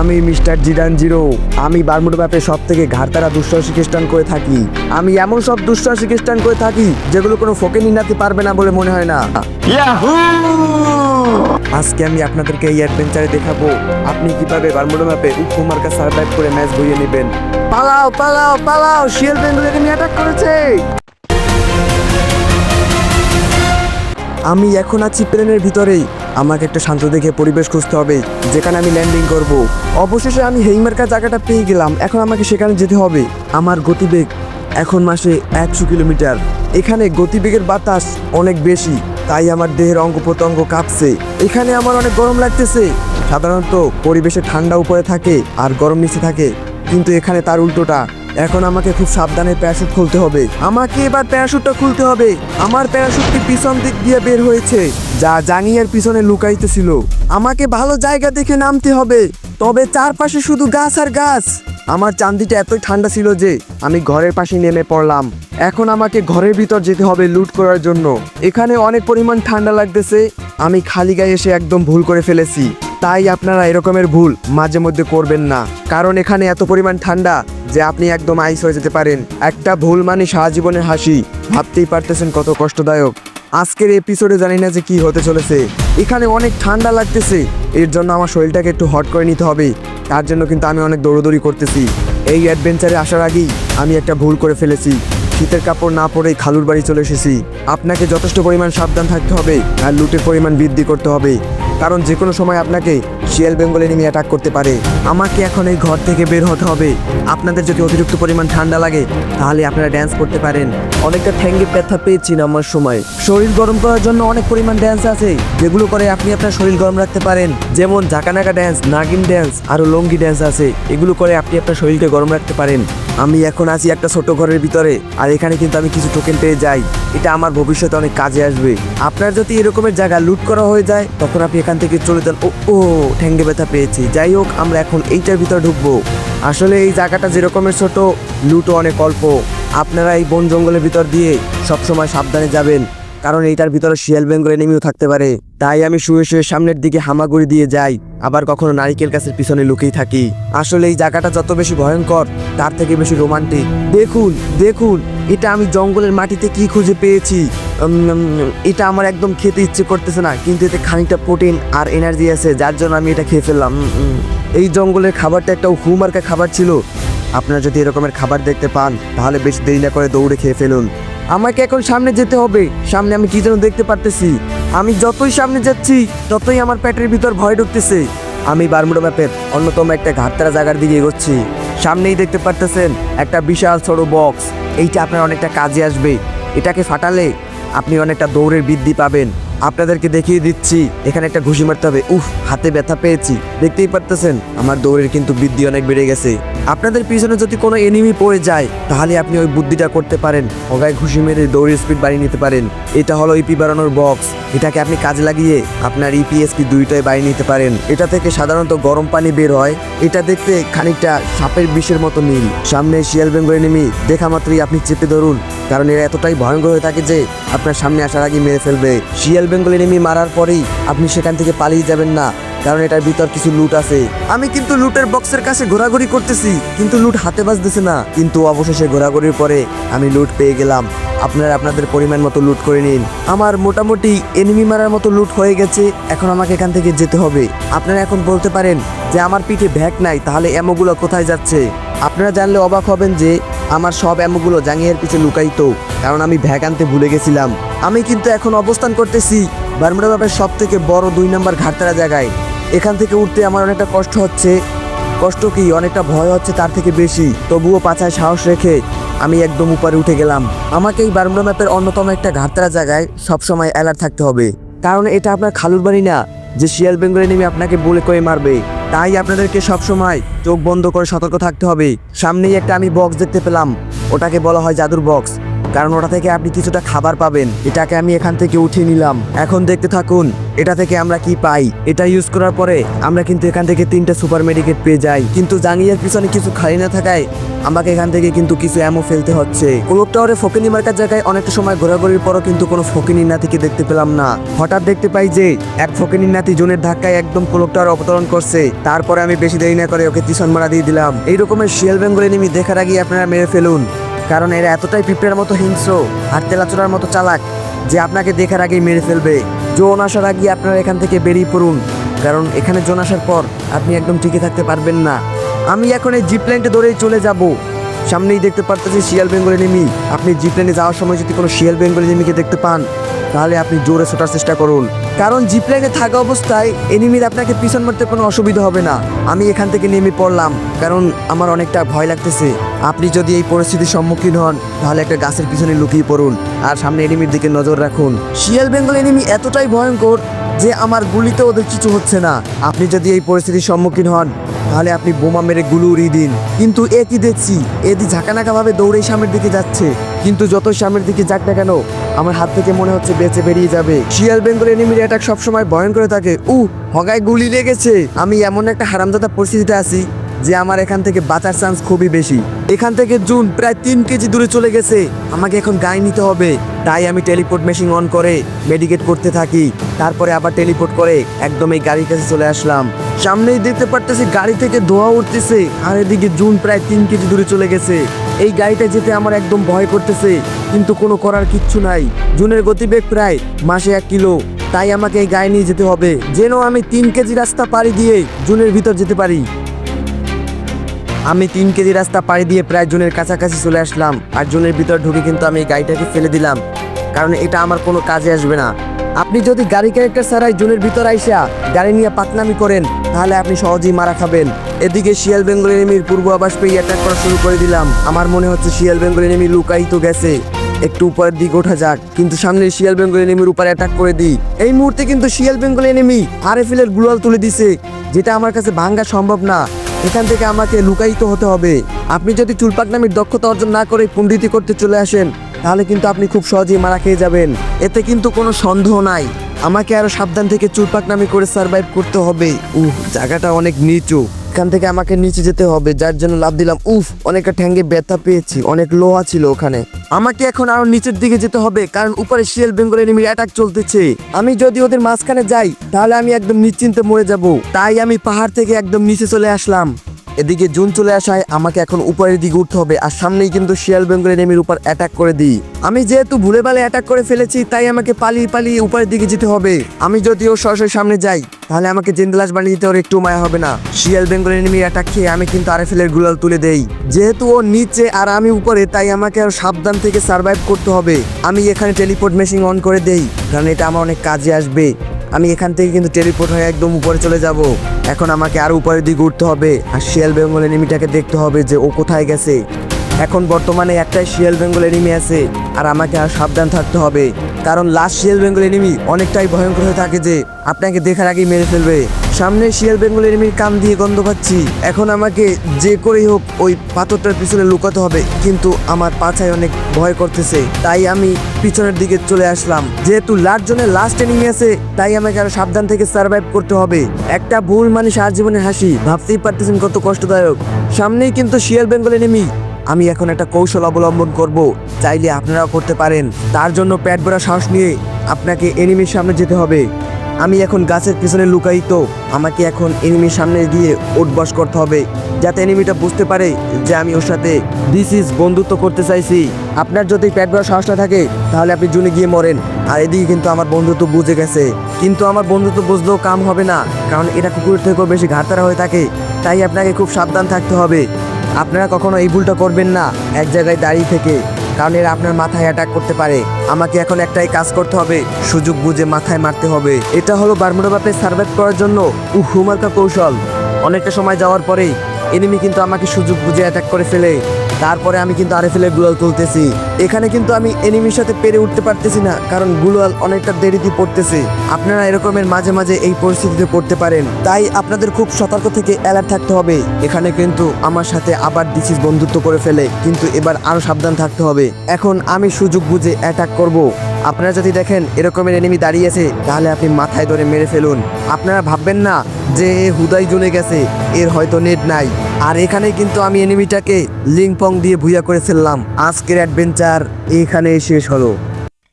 আমি mister Zidane zero. আমি Bermuda ম্যাপে সব থেকে ঘাড়তারা দুঃসাহসিক স্টান করে থাকি। আমি এমন সব দুঃসাহসিক স্টান করে থাকি যেগুলো কোনো ফোকে নিনাতে পারবে না বলে মনে হয় না। আজকে আমি আপনাদেরকে এই অ্যাডভেঞ্চারে দেখাবো আপনি কীভাবে বারমুডা ম্যাপে উপমার্কা সার্ভাইভ করে ম্যাচ বইয়ে নেবেন। পালাও পালাও পালাও শিয়াল বেঙ্গল এনিমি অ্যাটাক করেছে। আমি এখন আছি প্লেনের ভিতরেই। আমাকে একটা শান্ত দেখে পরিবেশ খুঁজতে হবে, যেখানে আমি ল্যান্ডিং করব। অবশেষে আমি হেইমার্কা জায়গাটা পেয়ে গেলাম, এখন আমাকে সেখানে যেতে হবে। আমার গতিবেগ এখন মাসে একশো কিলোমিটার। এখানে গতিবেগের বাতাস অনেক বেশি, তাই আমার দেহের অঙ্গ প্রত্যঙ্গ কাঁপছে। এখানে আমার অনেক গরম লাগতেছে। সাধারণত পরিবেশে ঠান্ডা উপরে থাকে আর গরম নিচে থাকে, কিন্তু এখানে তার উল্টোটা। এখন আমাকে খুব সাবধানে প্যারাশুট খুলতে হবে। আমাকে এবার প্যারাশুটটা খুলতে হবে। আমার প্যারাশুটটি পিছন দিক দিয়ে বের হয়েছে, যা জাঙ্গিয়ার পিছনে লুকাইতেছিল। আমাকে ভালো জায়গা দেখে নামতে হবে, তবে চারপাশে শুধু গাছ আর গাছ। আমার চান্দিটা এতই ঠান্ডা ছিল যে আমি ঘরের পাশে নেমে পড়লাম। এখন আমাকে ঘরের ভিতর যেতে হবে লুট করার জন্য। এখানে অনেক পরিমাণ ঠান্ডা লাগতেছে, আমি খালি গায়ে এসে একদম ভুল করে ফেলেছি। তাই আপনারা এরকমের ভুল মাঝে মধ্যে করবেন না, কারণ এখানে এত পরিমাণ ঠান্ডা। যে আপনি একদম আইস হয়ে যেতে পারেন। একটা ভুল মানে সারা জীবনের হাসি। ভাবতেই পারতেছেন কত কষ্টদায়ক। আজকের এপিসোডে জানি না যে কি হতে চলেছে। এখানে অনেক ঠান্ডা লাগতেছে। এর জন্য আমার শরীরটাকে একটু হট করে নিতে হবে। তার জন্য কিন্তু আমি অনেক দৌড়দৌড়ি করতেছি। এই অ্যাডভেঞ্চারে আসার আগেই আমি একটা ভুল করে ফেলেছি। শীতের কাপড় না পরেই খালুর বাড়ি চলে এসেছি। আপনাকে যথেষ্ট পরিমাণ সাবধান থাকতে হবে আর লুটের পরিমাণ বৃদ্ধি করতে হবে। কারণ যে কোনো সময় আপনাকে শিয়াল বেঙ্গল এনিমি অ্যাটাক করতে পারে। আমাকে এখন এই ঘর থেকে বের হতে হবে। আপনাদের যদি অতিরিক্ত পরিমাণ ঠান্ডা লাগে, তাহলে আপনারা ড্যান্স করতে পারেন। অনেকটা ঠ্যাঙ্গে ব্যথা পেয়েছি নামার সময়। শরীর গরম করার জন্য অনেক পরিমাণ ড্যান্স আছে। যেগুলো করে আপনি আপনার শরীর গরম রাখতে পারেন। যেমন ঝাঁকানাকা ড্যান্স নাগিন ড্যান্স আরও লঙ্গি ড্যান্স আছে। এগুলো করে আপনি আপনার শরীরকে গরম রাখতে পারেন। আমি এখন আছি একটা ছোট ঘরের ভিতরে, আর এখানে কিন্তু আমি কিছু টোকেন পেয়ে যাই। এটা আমার ভবিষ্যতে অনেক কাজে আসবে। আপনার যদি এরকমের জায়গা লুট করা হয়ে যায়, তখন আপনি এখান থেকে চলে যান। ও ও ঠ্যাঙ্গে ব্যথা পেয়েছি। যাই হোক, আমরা এখন এইটার ভিতরে ঢুকবো। আসলে এই জায়গাটা যেরকমের ছোট লুটো অনেক অল্প। আপনারা এই বন জঙ্গলের ভিতর দিয়ে সবসময় সাবধানে যাবেন, কারণ এইটার ভিতরে শিয়াল বেঙ্গল এনিমিও থাকতে পারে। তাই আমি শুয়ে শুয়ে সামনের দিকে হামাগুড়ি দিয়ে যাই, আবার কখনো নারিকেল গাছের পিছনে লুকিয়ে থাকি। আসলে এই জায়গাটা যত বেশি ভয়ঙ্কর, তার থেকে বেশি রোমান্টিক। দেখুন দেখুন, এটা আমি জঙ্গলের মাটিতে কি খুঁজে পেয়েছি। এটা আমার একদম খেতে ইচ্ছে করতেছে না, কিন্তু এতে খানিকটা প্রোটিন আর এনার্জি আছে, যার জন্য আমি এটা খেয়ে ফেললাম। এই জঙ্গলের খাবারটা একটা হুমার্কা খাবার ছিল। আপনারা যদি এরকমের খাবার দেখতে পান, তাহলে বেশি দেরি না করে দৌড়ে খেয়ে ফেলুন। আমাকে এখন সামনে যেতে হবে। সামনে আমি কি যেন দেখতে পারতেছি। আমি যতই সামনে যাচ্ছি, ততই আমার পেটের ভিতর ভয় ঢুকতেছে। আমি বারমুডা ম্যাপের অন্যতম একটা ঘাটতারা জায়গার দিকে এগোচ্ছি। সামনেই দেখতে পারতেছেন একটা বিশাল ছোট বক্স এইটা আপনার অনেকটা কাজে আসবে। এটাকে ফাটালে আপনি অনেকটা দৌড়ের বৃদ্ধি পাবেন। আপনাদেরকে দেখিয়ে দিচ্ছি। এখানে একটা ঘুষি মারতে হবে। উফ, হাতে ব্যথা পেয়েছি। দেখতেই পারতেছেন, আমার দৌড়ের কিন্তু বৃদ্ধি অনেক বেড়ে গেছে। আপনাদের পিছনে যদি কোনো এনিমি পড়ে যায়, তাহলে আপনি ওই বুদ্ধিটা করতে পারেন। ওগায় ঘুষি মেরে দৌড়ের স্পিড বাড়িয়ে নিতে পারেন। এটা হলো ইপি বাড়ানোর বক্স এটাকে আপনি কাজে লাগিয়ে আপনার ইপিএসপি দুইটাই বাড়িয়ে নিতে পারেন। এটা থেকে সাধারণত গরম পানি বের হয়। এটা দেখতে খানিকটা সাপের বিষের মতো নীল। সামনে শিয়াল বেঙ্গল এনিমি দেখা মাত্রই আপনি চেপে ধরুন। কারণ এরা এতটাই ভয়ঙ্কর হয়ে থাকে যে আপনার সামনে আসার আগে মেরে ফেলবে। শিয়াল বেঙ্গল এনিমি মারার পরেই আপনি সেখান থেকে পালিয়ে যাবেন না। কারণ এটার ভিতর কিছু লুট আছে। আমি কিন্তু লুটের বক্সের কাছে ঘোরাঘুরি করতেছি, কিন্তু লুট হাতে বাজতেছে না। কিন্তু অবশেষে ঘোরাঘুরির পরে আমি লুট পেয়ে গেলাম। আপনারা আপনাদের পরিমাণ মতো লুট করে নিন। আমার মোটামুটি এনিমি মারার মতো লুট হয়ে গেছে, এখন আমাকে এখান থেকে যেতে হবে। আপনারা এখন বলতে পারেন যে আমার পিঠে ভ্যাক নাই, তাহলে এমোগুলো কোথায় যাচ্ছে? আপনারা জানলে অবাক হবেন যে আমার সব এমোগুলো জাঙ্গিয়ার পিছে লুকাইতো কারণ আমি ভ্যাক আনতে ভুলে গেছিলাম। আমি কিন্তু এখন অবস্থান করতেছি বারমুডা ব্যাপের সব থেকে বড় দুই নম্বর ঘাটতারা জায়গায়। এখান থেকে উঠতে আমার অনেকটা কষ্ট হচ্ছে। কষ্ট কি? অনেকটা ভয় হচ্ছে তার থেকে বেশি। তবুও পাছায় সাহস রেখে আমি একদম উপরে উঠে গেলাম। আমাকে এই বারমুডা ম্যাপের অন্যতম একটা ঘাটতারা জায়গায় সবসময় অ্যালার্ট থাকতে হবে। কারণ এটা আপনার খালুর বাড়ি না, যে শিয়াল বেঙ্গলে নেমে আপনাকে বলে কয়ে মারবে। তাই আপনাদেরকে সবসময় চোখ বন্ধ করে সতর্ক থাকতে হবে। সামনেই একটা আমি বক্স দেখতে পেলাম। ওটাকে বলা হয় জাদুর বক্স কারণ ওটা থেকে আপনি কিছুটা খাবার পাবেন। এটাকে আমি এখান থেকে উঠিয়ে নিলাম। এখন দেখতে থাকুন, এটা থেকে আমরা কি পাই? এটা ইউজ করার পরে আমরা কিন্তু এখান থেকে তিনটা সুপার মেডিকেট পেয়ে যাই। কিন্তু জাঙ্গিয়ার পিছনে কিছু খালি না থাকায় আমাকে এখান থেকে কিন্তু কিছু অ্যামো ফেলতে হচ্ছে। কোলক টাওয়ারে ফকিনি মার্কার জায়গায় অনেকটা সময় ঘোরাঘুরির পরও কিন্তু কোনো ফকিনি নাতিকে দেখতে পেলাম না। হঠাৎ দেখতে পাই যে এক ফকিনি নাতি জোনের ধাক্কায় একদম কোলক টাওয়ার অবতরণ করছে। তারপরে আমি বেশি দেরি না করে ওকে টিউশন মারা দিয়ে দিলাম। এই রকমের শিয়াল বেঙ্গল এনিমি দেখার আগে আপনারা মেরে ফেলুন। কারণ এরা এতটাই পিঁপড়ের মতো হিংস্র আর তেলাচোরার মতো চালাক যে আপনাকে দেখার আগেই মেরে ফেলবে। জোন আসার আগে আপনারা এখান থেকে বেরিয়ে পড়ুন, কারণ এখানে জোন আসার পর আপনি একদম টিকে থাকতে পারবেন না। আমি এখন এই জিপ লাইনটা ধরেই চলে যাব। সামনেই দেখতে পারতেছি শিয়াল বেঙ্গল এনিমি আপনি জিপ লাইনে যাওয়ার সময় যদি কোনো শিয়াল বেঙ্গল এনিমিকে দেখতে পান তাহলে আপনি জোরে ছোটার চেষ্টা করুন। কারণ জিপ লাইনে থাকা অবস্থায় এনিমির আপনাকে পিছন মারতে কোনো অসুবিধা হবে না। আমি এখান থেকে নেমে পড়লাম, কারণ আমার অনেকটা ভয় লাগতেছে। আপনি যদি এই পরিস্থিতির সম্মুখীন হন, তাহলে একটা গাছের পিছনে লুকিয়ে পড়ুন আর সামনে এনিমির দিকে নজর রাখুন। শিয়াল বেঙ্গল এনিমি এতটাই ভয়ঙ্কর যে আমার গুলিতে ওদের কিছু হচ্ছে না। আপনি যদি এই পরিস্থিতির সম্মুখীন হন তাহলে আপনি বোমা মেরে গুলো উড়িয়ে দিন। কিন্তু এ কি দেখছি? এদি ঝাঁকানাকাভাবে ভাবে দৌড়ে সামনের দিকে যাচ্ছে। কিন্তু যত সামনের দিকে যাক না কেন, আমার হাত থেকে মনে হচ্ছে বেঁচে বেরিয়ে যাবে। শিয়াল বেঙ্গল এনিমির অ্যাটাক সবসময় বয়ন করে থাকে। উ হগায় গুলি লেগেছে। আমি এমন একটা হারামদাতা পরিস্থিতিতে আছি যে আমার এখান থেকে বাঁচার চান্স খুবই বেশি। এখান থেকে জুন প্রায় তিন কেজি দূরে চলে গেছে। আমাকে এখন গায়ে নিতে হবে। তাই আমি টেলিপোর্ট মেশিন অন করে মেডিকেট করতে থাকি। তারপরে আবার টেলিপোর্ট করে একদম এই গাড়ির কাছে চলে আসলাম। সামনেই দেখতে পারতেছি গাড়ি থেকে ধোয়া উঠতেছে। আর এদিকে জুন প্রায় তিন কেজি দূরে চলে গেছে। এই গাড়িটা যেতে আমার একদম ভয় করতেছে। কিন্তু কোনো করার কিচ্ছু নাই। জুনের গতিবেগ প্রায় মাসে এক কিলো। তাই আমাকে এই গাড়ি নিয়ে যেতে হবে। যেন আমি তিন কেজি রাস্তা পাড়ি দিয়ে জুনের ভিতর যেতে পারি। আমি তিন কেজি রাস্তা পাড়ি দিয়ে প্রায় জুনের কাছাকাছি চলে আসলাম, আর জুনের ভিতর ঢুকে কিন্তু আমি গাড়িটাকে ফেলে দিলাম, কারণ এটা আমার কোনো কাজে আসবে না। আপনি যদি গাড়ি ক্যারেক্টার ছাড়াই জুনের ভিতর আইসা গাড়ি নিয়ে পাকনামি করেন, তাহলে আপনি সহজেই মারা খাবেন। এদিকে শিয়াল বেঙ্গল এনিমির পূর্ব আবাস পেয়ে অ্যাটাক করা শুরু করে দিলাম। আমার মনে হচ্ছে শিয়াল বেঙ্গল এনিমি লুকাই তো গেছে। একটু উপরের দিকে ওঠা যাক, কিন্তু সামনে শিয়াল বেঙ্গল এনিমির উপরে অ্যাটাক করে দিই। এই মুহূর্তে কিন্তু শিয়াল বেঙ্গল এনিমি আরএফএল এর গ্লোয়াল তুলে দিছে, যেটা আমার কাছে ভাঙ্গা সম্ভব না। এখান থেকে আমাকে লুকায়িত হতে হবে। আপনি যদি চুলপাকনামির দক্ষতা অর্জন না করে পুণ্ডিতি করতে চলে আসেন, তাহলে কিন্তু আপনি খুব সহজেই মারা খেয়ে যাবেন। এতে কিন্তু কোনো সন্দেহ নাই। আমাকে আরও সাবধান থেকে চুলপাক চুলপাকনামি করে সার্ভাইভ করতে হবে। উহ, জায়গাটা অনেক নিচু। এখান থেকে আমাকে নিচে যেতে হবে, যার জন্য লাভ দিলাম। উফ, অনেকটা ঠ্যাঙ্গে ব্যথা পেয়েছি, অনেক লোহা ছিল ওখানে। আমাকে এখন আরও নিচের দিকে যেতে হবে, কারণ উপরে শিয়াল বেঙ্গল এনিমির অ্যাটাক চলতেছে। আমি যদি ওদের মাঝখানে যাই, তাহলে আমি একদম নিশ্চিন্তে মরে যাব। তাই আমি পাহাড় থেকে একদম নিচে চলে আসলাম। এদিকে জুন চলে আসায় আমাকে এখন উপরের দিকে উঠতে হবে, আর সামনেই কিন্তু শিয়াল বেঙ্গল এনিমির উপর অ্যাটাক করে দিই। আমি যেহেতু ভুলে ভালে অ্যাটাক করে ফেলেছি, তাই আমাকে পালিয়ে পালিয়ে উপরের দিকে যেতে হবে। আমি যদি ওর সরাসরি সামনে যাই, তাহলে আমাকে জেন্দালাস বানিয়ে দিতে ওর একটু মায়া হবে না। শিয়াল বেঙ্গল এনিমির অ্যাটাক খেয়ে আমি কিন্তু আরএফএল এর গুলাল তুলে দেই। যেহেতু ও নিচে আর আমি উপরে, তাই আমাকে আর সাবধান থেকে সার্ভাইভ করতে হবে। আমি এখানে টেলিপোর্ট মেশিন অন করে দেই, কারণ এটা আমার অনেক কাজে আসবে। আমি এখান থেকে কিন্তু টেলিপোর্ট হয়ে একদম উপরে চলে যাব। এখন আমাকে আরও উপরের দিকে উঠতে হবে। আর শিয়াল বেঙ্গলের নিমিটাকে দেখতে হবে যে ও কোথায় গেছে। এখন বর্তমানে একটাই শিয়াল বেঙ্গল এনিমি আছে, আর আমাকে আর সাবধান থাকতে হবে। কারণ লাস্ট শিয়াল বেঙ্গল এনিমি অনেকটাই ভয়ঙ্কর হয়ে থাকে যে, আপনাকে দেখার আগেই মেরে ফেলবে। সামনে শিয়াল বেঙ্গল এনিমির কান দিয়ে গন্ধ পাচ্ছি। এখন আমাকে যে করেই হোক ওই পাথরটার পিছনে লুকাতে হবে, কিন্তু আমার পাছায় অনেক ভয় করতেছে। তাই আমি পিছনের দিকে চলে আসলাম। যেহেতু লাস্ট জনের লাস্ট এনিমি আছে, তাই আমাকে আরও সাবধান থেকে সার্ভাইভ করতে হবে। একটা ভুল মানে সারা হাসি, ভাবতেই পারতেছেন কত কষ্টদায়ক। সামনেই কিন্তু শিয়াল বেঙ্গল এনিমি আমি এখন একটা কৌশল অবলম্বন করব। চাইলে আপনারাও করতে পারেন। তার জন্য প্যাট ভরা সাহস নিয়ে আপনাকে এনিমির সামনে যেতে হবে। আমি এখন গাছের পিছনে লুকাইতো আমাকে এখন এনিমির সামনে গিয়ে উঠবস করতে হবে। যাতে এনিমিটা বুঝতে পারে যে আমি ওর সাথে দিস ইজ বন্ধুত্ব করতে চাইছি। আপনার যদি প্যাট ভরা সাহস না থাকে, তাহলে আপনি জুনে গিয়ে মরেন। আর এদিকে কিন্তু আমার বন্ধুত্ব বুঝে গেছে। কিন্তু আমার বন্ধুত্ব বুঝলেও কাম হবে না। কারণ এটা কুকুরের থেকেও বেশি ঘাটতারা হয়ে থাকে। তাই আপনাকে খুব সাবধান থাকতে হবে। আপনারা কখনো এই ভুলটা করবেন না, এক জায়গায় দাঁড়িয়ে থেকে, কারণ এরা আপনার মাথায় অ্যাটাক করতে পারে। আমাকে এখন একটাই কাজ করতে হবে, সুযোগ বুঝে মাথায় মারতে হবে। এটা হলো বারমুডা বাপে সার্ভাইভ করার জন্য উহুমার্কা কৌশল। অনেকটা সময় যাওয়ার পরেই এনিমি কিন্তু আমাকে সুযোগ বুঝে অ্যাটাক করে ফেলে। তারপরে আমি কিন্তু আরএফএলের গুলাল তুলতেছি। এখানে কিন্তু আমি এনিমির সাথে পেরে উঠতে পারতেছি না, কারণ গুলাল অনেকটা দেরিতে পড়তেছে। আপনারা এরকমের মাঝে মাঝে এই পরিস্থিতিতে পড়তে পারেন। তাই আপনাদের খুব সতর্ক থেকে অ্যালার্ট থাকতে হবে। এখানে কিন্তু আমার সাথে আবার ডিসিস বন্ধুত্ব করে ফেলে, কিন্তু এবার আরও সাবধান থাকতে হবে। এখন আমি সুযোগ বুঝে অ্যাটাক করব। আপনারা যদি দেখেন এরকমের এনিমি দাঁড়িয়ে আছে, তাহলে আপনি মাথায় ধরে মেরে ফেলুন। আপনারা ভাববেন না যে হুদাই জ্বলে গেছে, এর হয়তো নেট নাই। আর এখানে কিন্তু আমি এনিমিটাকে লিংপং দিয়ে ভুইয়া করে ফেললাম। আজকের অ্যাডভেঞ্চার এখানেই শেষ হলো।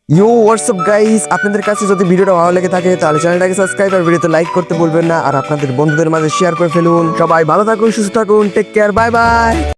ইউ হোয়াটসঅ্যাপ গাইস আপনাদের কাছে যদি ভিডিওটা ভালো লেগে থাকে, তাহলে চ্যানেলটাকে সাবস্ক্রাইব আর ভিডিওতে লাইক করতে বলবেন না। আর আপনাদের বন্ধুদের মাঝে শেয়ার করে ফেলুন। সবাই ভালো থাকুন, সুস্থ থাকুন টেক কেয়ার বাই বাই